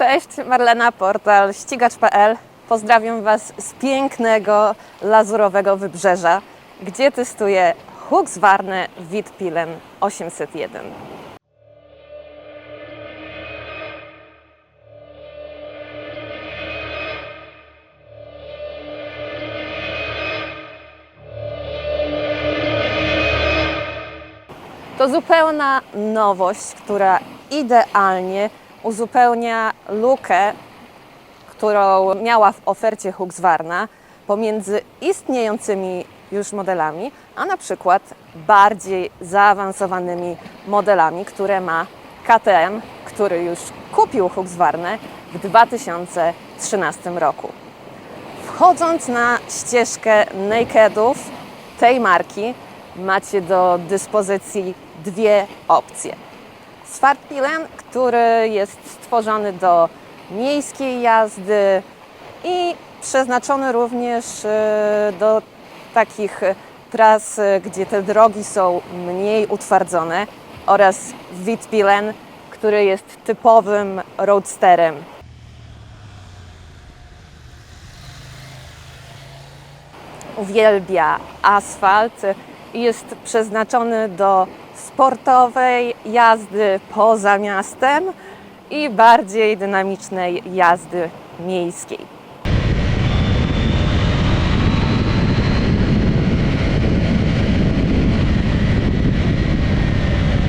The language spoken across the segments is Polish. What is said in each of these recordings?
Cześć, Marlena, portal ścigacz.pl. Pozdrawiam Was z pięknego, lazurowego wybrzeża, gdzie testuję Husqvarna Witpilen 801. To zupełna nowość, która idealnie uzupełnia lukę, którą miała w ofercie Husqvarna pomiędzy istniejącymi już modelami, a na przykład bardziej zaawansowanymi modelami, które ma KTM, który już kupił Husqvarnę w 2013 roku. Wchodząc na ścieżkę nakedów tej marki, macie do dyspozycji dwie opcje. Svartpilen, który jest stworzony do miejskiej jazdy i przeznaczony również e, do takich tras, gdzie te drogi są mniej utwardzone oraz Witpilen, który jest typowym roadsterem. uwielbia asfalt i jest przeznaczony do sportowej jazdy poza miastem i bardziej dynamicznej jazdy miejskiej.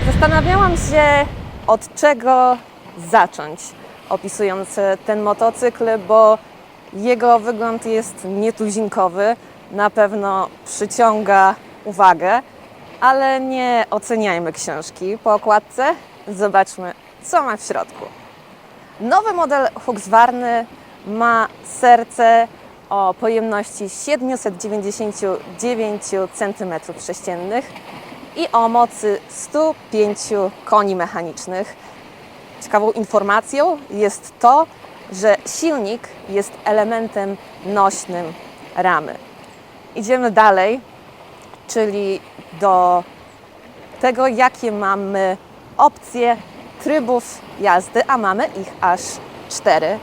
Zastanawiałam się, od czego zacząć, opisując ten motocykl, bo jego wygląd jest nietuzinkowy, na pewno przyciąga uwagę, ale nie oceniajmy książki po okładce. Zobaczmy, co ma w środku. Nowy model Husqvarny ma serce o pojemności 799 cm3 i o mocy 105 koni mechanicznych. Ciekawą informacją jest to, że silnik jest elementem nośnym ramy. Idziemy dalej, czyli do tego, jakie mamy opcje trybów jazdy, a mamy ich aż cztery.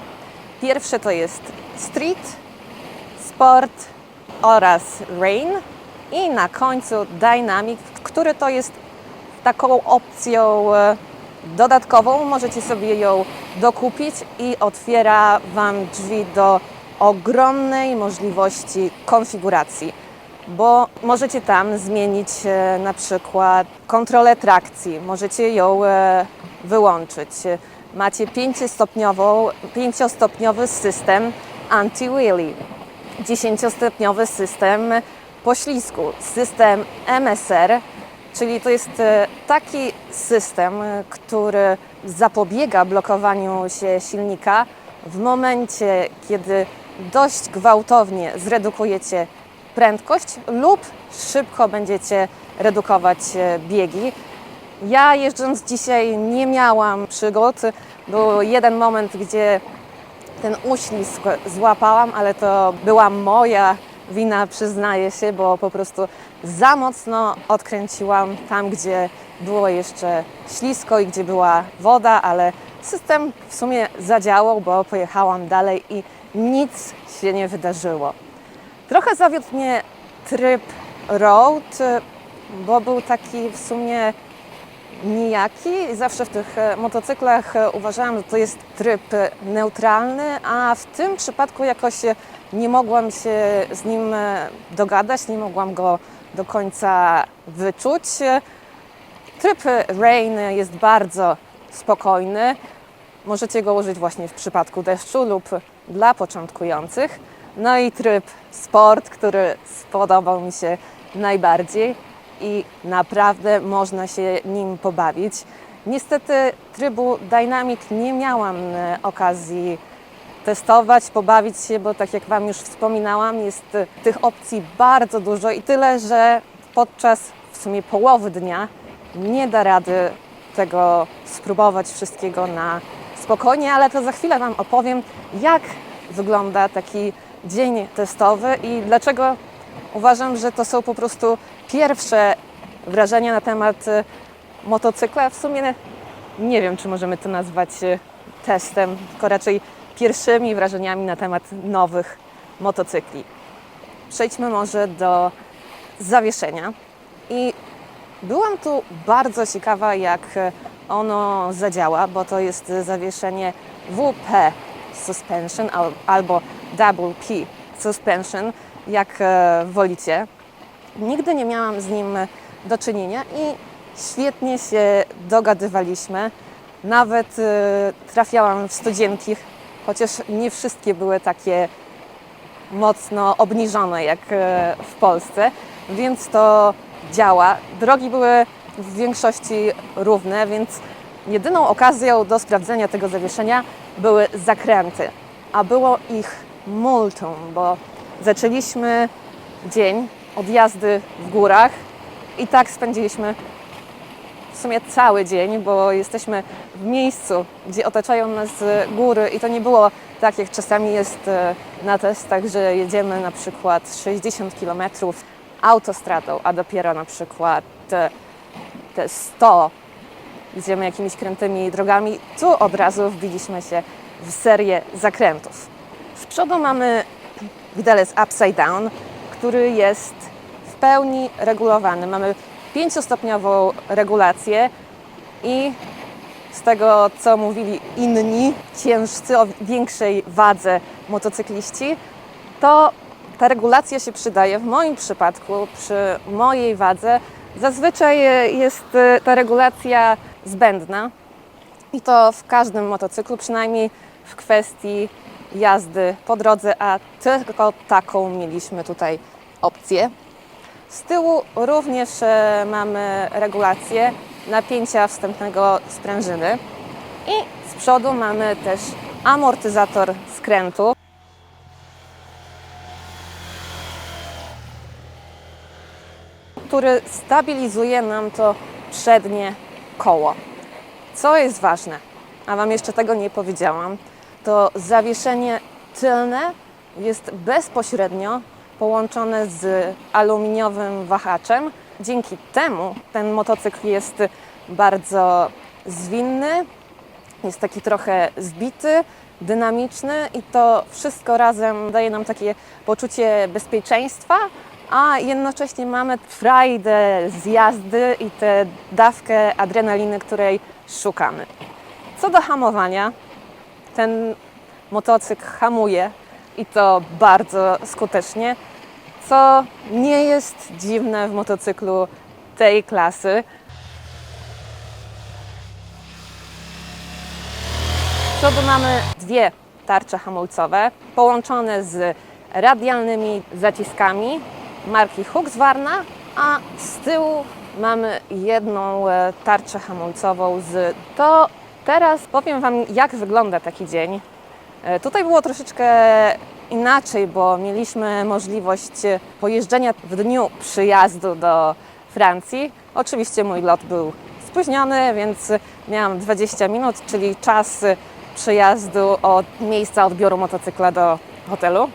Pierwsze to jest street, sport oraz rain i na końcu dynamic, który to jest taką opcją e, dodatkową. Możecie sobie ją dokupić i otwiera Wam drzwi do ogromnej możliwości konfiguracji, bo możecie tam zmienić e, na przykład kontrolę trakcji, możecie ją e, wyłączyć. Macie pięciostopniowy system anti-wheelie, dziesięciostopniowy system poślizgu, system MSR, czyli to jest e, taki system, który zapobiega blokowaniu się silnika w momencie, kiedy dość gwałtownie zredukujecie prędkość lub szybko będziecie redukować e, biegi. Ja jeżdżąc dzisiaj nie miałam przygód. Był jeden moment, gdzie ten uślizg złapałam, ale to była moja wina, przyznaję się, bo po prostu za mocno odkręciłam tam, gdzie było jeszcze ślisko i gdzie była woda, ale system w sumie zadziałał, bo pojechałam dalej i nic się nie wydarzyło. Trochę zawiódł mnie tryb road, bo był taki w sumie nijaki. Zawsze w tych e, motocyklach e, uważałam, że to jest tryb neutralny, a w tym przypadku jakoś nie mogłam się z nim e, dogadać, nie mogłam go do końca wyczuć. Tryb rain jest bardzo spokojny. Możecie go użyć właśnie w przypadku deszczu lub dla początkujących. No i tryb sport, który spodobał mi się najbardziej i naprawdę można się nim pobawić. Niestety trybu Dynamic nie miałam okazji testować, pobawić się, bo tak jak Wam już wspominałam, jest tych opcji bardzo dużo i tyle, że podczas w sumie połowy dnia nie da rady tego spróbować wszystkiego na spokojnie, ale to za chwilę Wam opowiem, jak wygląda taki dzień testowy i dlaczego uważam, że to są po prostu pierwsze wrażenia na temat e, motocykla. W sumie nie wiem, czy możemy to nazwać e, testem, tylko raczej pierwszymi wrażeniami na temat nowych motocykli. Przejdźmy może do zawieszenia. I byłam tu bardzo ciekawa, jak ono zadziała, bo to jest zawieszenie WP Suspension al- albo Double P Suspension, jak e, wolicie. Nigdy nie miałam z nim do czynienia i świetnie się dogadywaliśmy. Nawet e, trafiałam w studzienki, chociaż nie wszystkie były takie mocno obniżone jak e, w Polsce, więc to działa. Drogi były w większości równe, więc jedyną okazją do sprawdzenia tego zawieszenia były zakręty, a było ich multum, bo zaczęliśmy dzień od jazdy w górach i tak spędziliśmy w sumie cały dzień, bo jesteśmy w miejscu, gdzie otaczają nas góry i to nie było tak, jak czasami jest e, na testach, że jedziemy na przykład 60 km autostradą, a dopiero na przykład e, te 100 jedziemy jakimiś krętymi drogami. Tu od razu wbiliśmy się w serię zakrętów. Z przodu mamy widelec upside down, który jest w pełni regulowany. Mamy pięciostopniową regulację i z tego, co mówili inni ciężcy o większej wadze motocykliści, to ta regulacja się przydaje w moim przypadku, przy mojej wadze. Zazwyczaj jest e, ta regulacja zbędna i to w każdym motocyklu, przynajmniej w kwestii jazdy po drodze, a tylko taką mieliśmy tutaj opcję. Z tyłu również e, mamy regulację napięcia wstępnego sprężyny i z przodu mamy też amortyzator skrętu. który stabilizuje nam to przednie koło. Co jest ważne, a Wam jeszcze tego nie powiedziałam, to zawieszenie tylne jest bezpośrednio połączone z aluminiowym wahaczem. Dzięki temu ten motocykl jest bardzo zwinny, jest taki trochę zbity, dynamiczny i to wszystko razem daje nam takie poczucie bezpieczeństwa, a jednocześnie mamy frajdę z jazdy i tę dawkę adrenaliny, której szukamy. Co do hamowania, ten motocykl hamuje i to bardzo skutecznie, co nie jest dziwne w motocyklu tej klasy. Z przodu mamy dwie tarcze hamulcowe połączone z radialnymi zaciskami marki Husqvarna, a z tyłu mamy jedną e, tarczę hamulcową z to teraz powiem Wam jak wygląda taki dzień. E, Tutaj było troszeczkę inaczej, bo mieliśmy możliwość pojeżdżenia w dniu przyjazdu do Francji. Oczywiście mój lot był spóźniony, więc miałam 20 minut, czyli czas przyjazdu od miejsca odbioru motocykla do hotelu.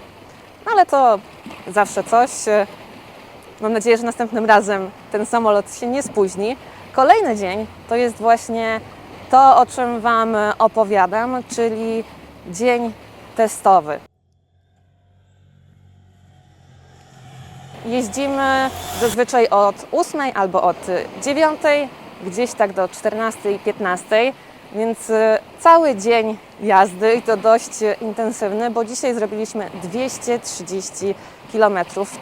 No ale to zawsze coś. Mam nadzieję, że następnym razem ten samolot się nie spóźni. Kolejny dzień to jest właśnie to, o czym Wam opowiadam, czyli dzień testowy. Jeździmy zazwyczaj od 8 albo od 9, gdzieś tak do 14, 15, więc y, cały dzień jazdy i to dość intensywny, bo dzisiaj zrobiliśmy 230 km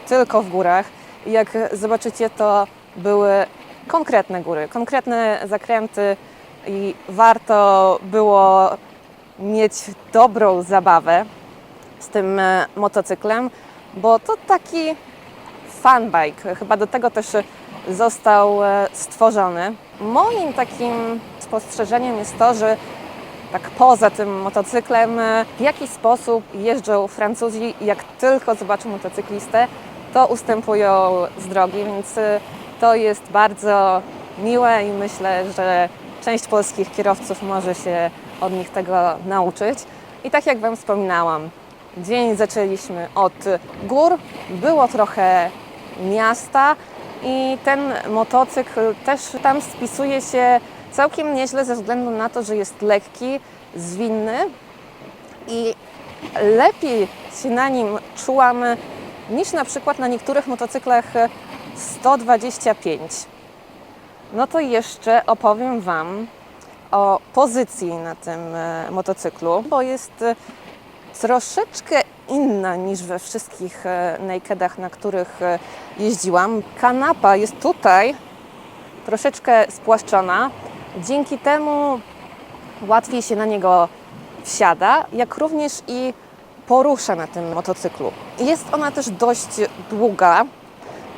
tylko w górach. I jak zobaczycie, to były konkretne góry, konkretne zakręty i warto było mieć dobrą zabawę z tym e, motocyklem, bo to taki fun bike. Chyba do tego też został e, stworzony. Moim takim spostrzeżeniem jest to, że tak poza tym motocyklem, e, w jaki sposób jeżdżą Francuzi jak tylko zobaczą motocyklistę, to ustępują z drogi, więc to jest bardzo miłe i myślę, że część polskich kierowców może się od nich tego nauczyć. I tak jak Wam wspominałam, dzień zaczęliśmy od gór, było trochę miasta i ten motocykl też tam spisuje się całkiem nieźle ze względu na to, że jest lekki zwinny i lepiej się na nim czułam niż na przykład na niektórych motocyklach 125. No to jeszcze opowiem Wam o pozycji na tym e, motocyklu, bo jest e, troszeczkę inna niż we wszystkich e, nakedach, na których jeździłam. Kanapa jest tutaj troszeczkę spłaszczona. Dzięki temu łatwiej się na niego wsiada, jak również i porusza na tym motocyklu. Jest ona też dość długa,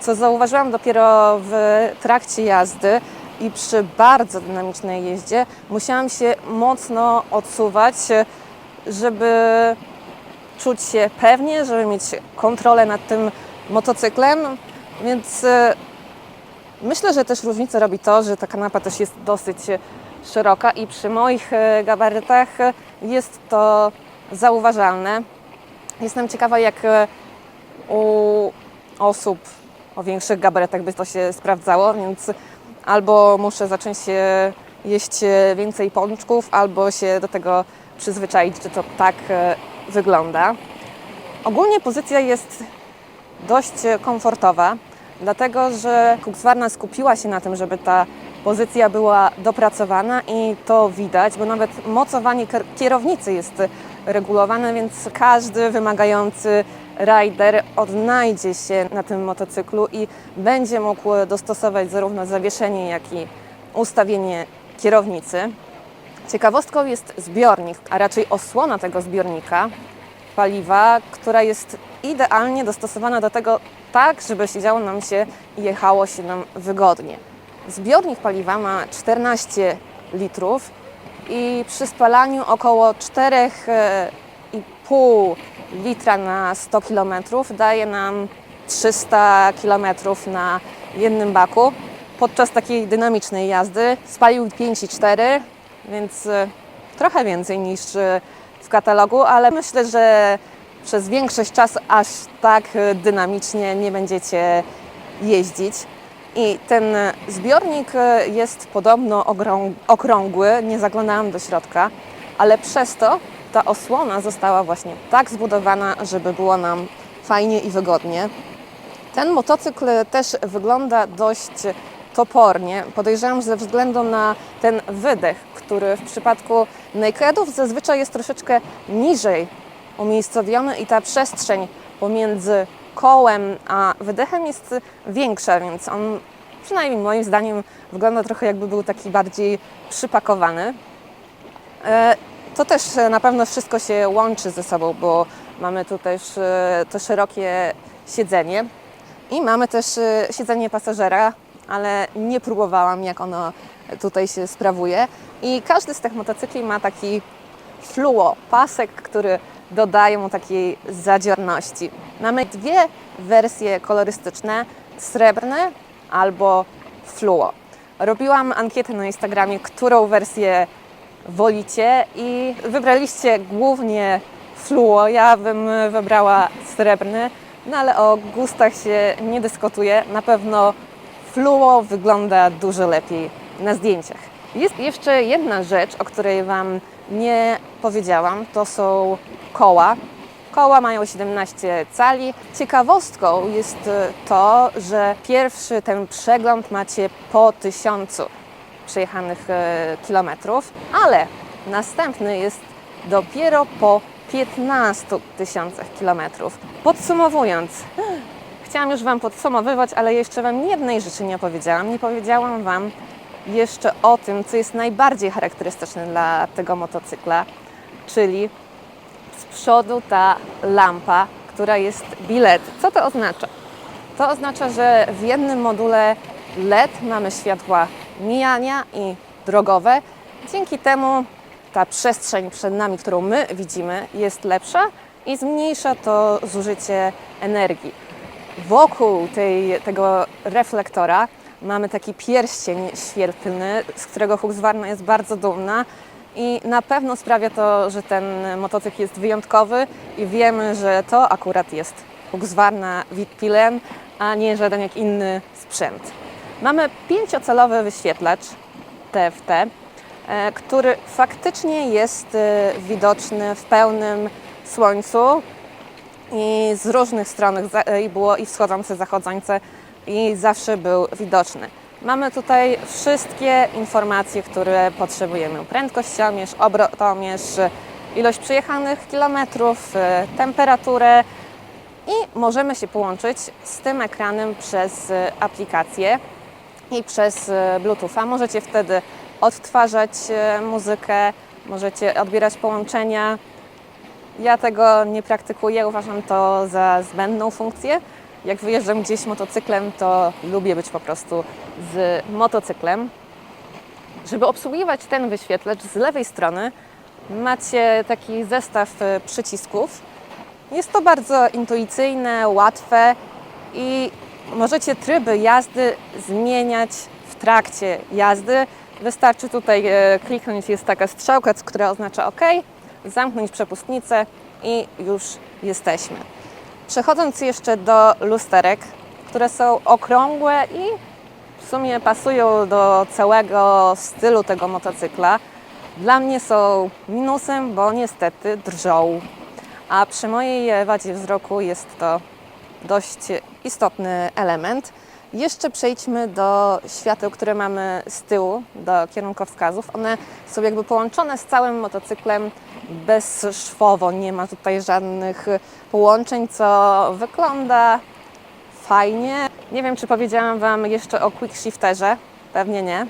co zauważyłam dopiero w trakcie jazdy i przy bardzo dynamicznej jeździe musiałam się mocno odsuwać, żeby czuć się pewnie, żeby mieć kontrolę nad tym motocyklem, więc e, myślę, że też różnicę robi to, że ta kanapa też jest dosyć szeroka i przy moich e, gabarytach jest to zauważalne. Jestem ciekawa, jak u osób o większych gabarytach by to się sprawdzało, więc albo muszę zacząć się jeść więcej pączków, albo się do tego przyzwyczaić, że to tak e, wygląda. Ogólnie pozycja jest dość komfortowa, dlatego że Husqvarna skupiła się na tym, żeby ta pozycja była dopracowana i to widać, bo nawet mocowanie kier- kierownicy jest regulowane, więc każdy wymagający rider odnajdzie się na tym motocyklu i będzie mógł dostosować zarówno zawieszenie, jak i ustawienie kierownicy. Ciekawostką jest zbiornik, a raczej osłona tego zbiornika paliwa, która jest idealnie dostosowana do tego tak, żeby siedziało nam się i jechało się nam wygodnie. Zbiornik paliwa ma 14 litrów i przy spalaniu około 4,5 litra na 100 km daje nam 300 km na jednym baku. Podczas takiej dynamicznej jazdy spalił 5,4, więc e, trochę więcej niż e, w katalogu, ale myślę, że przez większość czasu aż tak e, dynamicznie nie będziecie jeździć. I ten zbiornik e, jest podobno okrągły, nie zaglądałam do środka, ale przez to ta osłona została właśnie tak zbudowana, żeby było nam fajnie i wygodnie. Ten motocykl też wygląda dość topornie. Podejrzewam, że ze względu na ten wydech, który w przypadku nakedów zazwyczaj jest troszeczkę niżej umiejscowiony i ta przestrzeń pomiędzy kołem a wydechem jest większa, więc on przynajmniej moim zdaniem wygląda trochę jakby był taki bardziej przypakowany. E, To też e, na pewno wszystko się łączy ze sobą, bo mamy tu też e, to szerokie siedzenie i mamy też siedzenie pasażera, ale nie próbowałam jak ono tutaj się sprawuje. I każdy z tych motocykli ma taki fluo, pasek, który dodaje mu takiej zadziorności. Mamy dwie wersje kolorystyczne, srebrne albo fluo. Robiłam ankietę na Instagramie, którą wersję wolicie i wybraliście głównie fluo. Ja bym wybrała srebrny, no ale o gustach się nie dyskutuje. Na pewno fluo wygląda dużo lepiej na zdjęciach. Jest jeszcze jedna rzecz, o której Wam nie powiedziałam, to są koła. Koła mają 17 cali. Ciekawostką jest e, to, że pierwszy ten przegląd macie po tysiącu przejechanych e, kilometrów, ale następny jest dopiero po 15 tysiącach kilometrów. Podsumowując, chciałam już Wam podsumowywać, ale jeszcze Wam jednej rzeczy nie powiedziałam. Nie powiedziałam Wam jeszcze o tym, co jest najbardziej charakterystyczne dla tego motocykla, czyli z przodu ta lampa, która jest bilet. Co to oznacza? To oznacza, że w jednym module LED mamy światła mijania i drogowe. Dzięki temu ta przestrzeń przed nami, którą my widzimy, jest lepsza i zmniejsza to zużycie energii. Wokół tej, tego reflektora mamy taki pierścień świetlny, z którego Husqvarna jest bardzo dumna i na pewno sprawia to, że ten motocykl jest wyjątkowy i wiemy, że to akurat jest Husqvarna Witpilen, a nie żaden jak inny sprzęt. Mamy pięciocalowy wyświetlacz TFT, e, który faktycznie jest e, widoczny w pełnym słońcu i z różnych stron i było i wschodzące, zachodzące i zawsze był widoczny. Mamy tutaj wszystkie informacje, które potrzebujemy. Prędkościomierz, obrotomierz, ilość przejechanych kilometrów, e, temperaturę i możemy się połączyć z tym ekranem przez e, aplikację i przez e, Bluetootha. Możecie wtedy odtwarzać muzykę, możecie odbierać połączenia. Ja tego nie praktykuję, uważam to za zbędną funkcję. Jak wyjeżdżam gdzieś motocyklem, to lubię być po prostu z motocyklem. Żeby obsługiwać ten wyświetlacz z lewej strony macie taki zestaw e, przycisków. Jest to bardzo intuicyjne, łatwe i możecie tryby jazdy zmieniać w trakcie jazdy. Wystarczy tutaj e, kliknąć, jest taka strzałka, która oznacza OK, zamknąć przepustnicę i już jesteśmy. Przechodząc jeszcze do lusterek, które są okrągłe i w sumie pasują do całego stylu tego motocykla, dla mnie są minusem, bo niestety drżą. A przy mojej wadzie wzroku jest to dość istotny element. Jeszcze przejdźmy do świateł, które mamy z tyłu, do kierunkowskazów. One są jakby połączone z całym motocyklem bezszwowo. Nie ma tutaj żadnych połączeń, co wygląda fajnie. Nie wiem, czy powiedziałam Wam jeszcze o quick shifterze. Pewnie nie,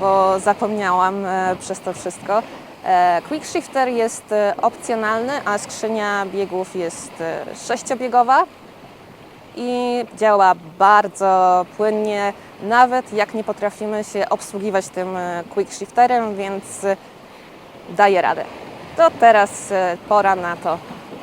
bo zapomniałam e, przez to wszystko. E, Quick shifter jest e, opcjonalny, a skrzynia biegów jest sześciobiegowa i działa bardzo płynnie, nawet jak nie potrafimy się obsługiwać tym e, quick shifterem, więc e, daje radę. To teraz e, pora na to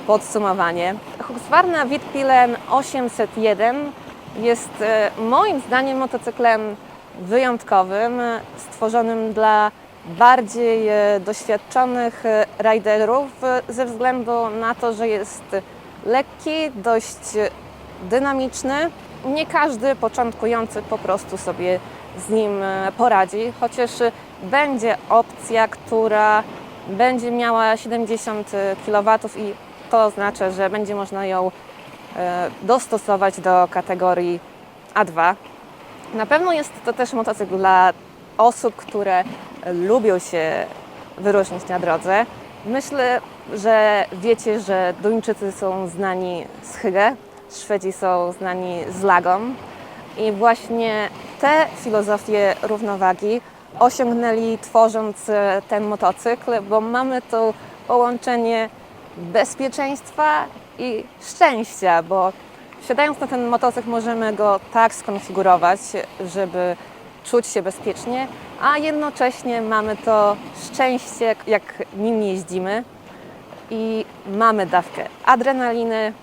podsumowanie. Husqvarna Wittpilen 801 jest moim zdaniem motocyklem wyjątkowym, stworzonym dla bardziej doświadczonych riderów ze względu na to, że jest lekki, dość dynamiczny. Nie każdy początkujący po prostu sobie z nim e, poradzi, chociaż będzie opcja, która będzie miała 70 kW i to oznacza, że będzie można ją e, dostosować do kategorii A2. Na pewno jest to też motocykl dla osób, które lubią się wyróżnić na drodze. Myślę, że wiecie, że Duńczycy są znani z hygge, Szwedzi są znani z lagą. I właśnie te filozofie równowagi osiągnęli tworząc e, ten motocykl, bo mamy to połączenie bezpieczeństwa i szczęścia, bo Wsiadając na ten motocykl możemy go tak skonfigurować, żeby czuć się bezpiecznie, a jednocześnie mamy to szczęście, jak nim jeździmy i mamy dawkę adrenaliny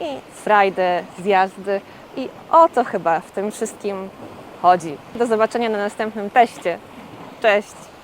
i frajdę z jazdy i o to chyba w tym wszystkim chodzi. Do zobaczenia na następnym teście. Cześć!